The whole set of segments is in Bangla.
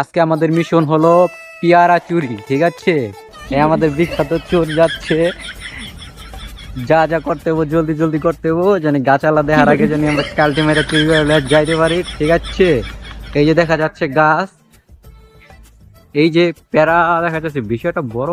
আজকে আমাদের মিশন হলো পিয়ারা চুরি, ঠিক আছে? আমাদের বিখ্যাত চোর যাচ্ছে। যা যা করতে হব, জলদি জলদি করতে হব জানি গাছালা দেখার আগে জানি আমরা কালটি মেরে চুরি যাইতে পারি, ঠিক আছে? এই যে দেখা যাচ্ছে গাছ। এই যে প্যারা দেখা যাচ্ছে, বিষয়টা বড়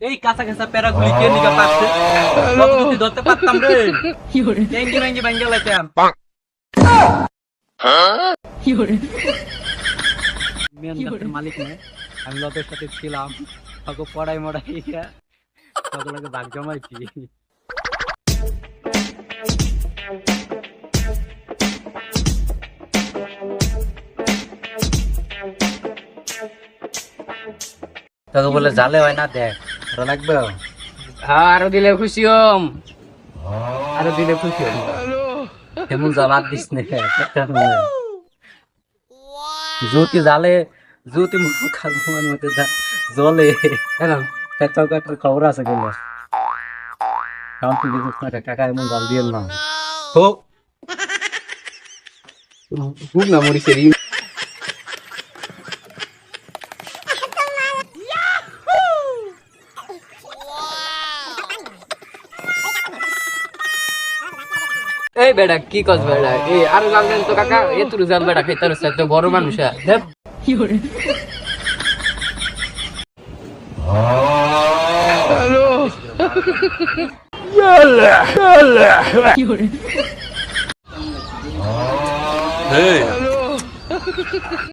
এই কাঁচা কাঁচা প্যারা গুলি কে নিকা পাচ্ছে? যদি ধরতে পারতাম রে। ট্যাঙ্কি ব্যাঙ্কি ব্যাঙ্কি লাইতাম মেন গাছের মালিক নয় আমি লতের সাথে ছিলাম। তাকে পড়াই মড়াই ভাগ জমাইছি। তোকে বলে জালে হয় না দেখ। লাগবে? আরও দিলে খুশি হম। আরও দিলে খুশি হবি তেমন জ্বালার দিস নে জালে মুখ খাগুয়ার মধ্যে দা- জলে পেট্রোল খবর আছে গেলে কারণ তুই বুঝিস না কাকা এমন জাল দিয়ে না। তো? মরিচের এই বেটা কি কস বেটা এই আর জাল দেন তো কাকা এ তুই জাল বেটা খাইতে রসে তো বড় মানুষ দেখ।